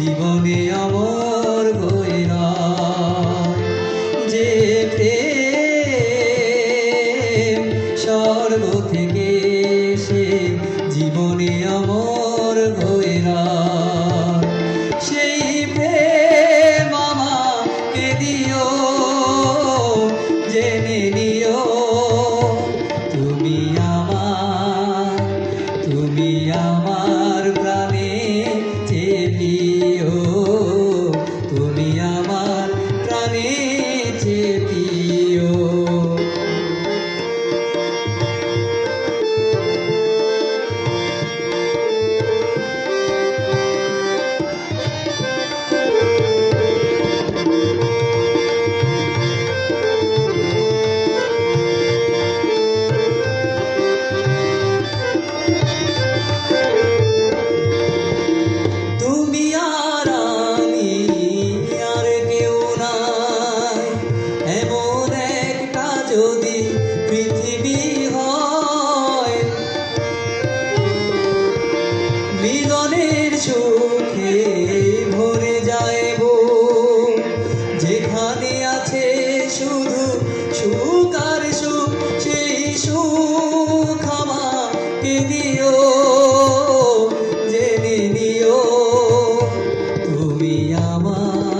জীবনে আমার হয়ে। যে প্রেম স্বর্গ থেকে যদি পৃথিবী হয়, মিলনের সুখে ভরে যাইব। যেখানে আছে শুধু সুখ আর সুখ, সেই সুখ আমাকে দিও, জেনে নিও। তুমি আমার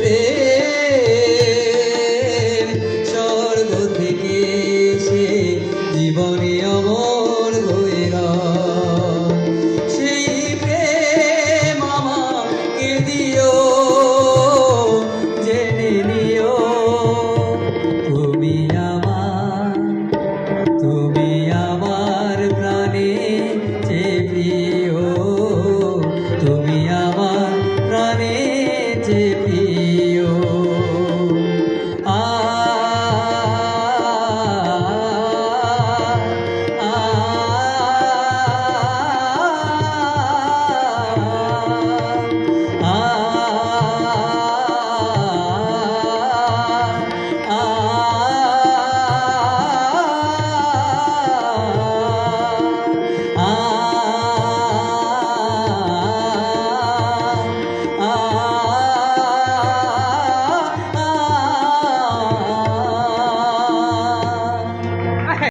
পেয়ে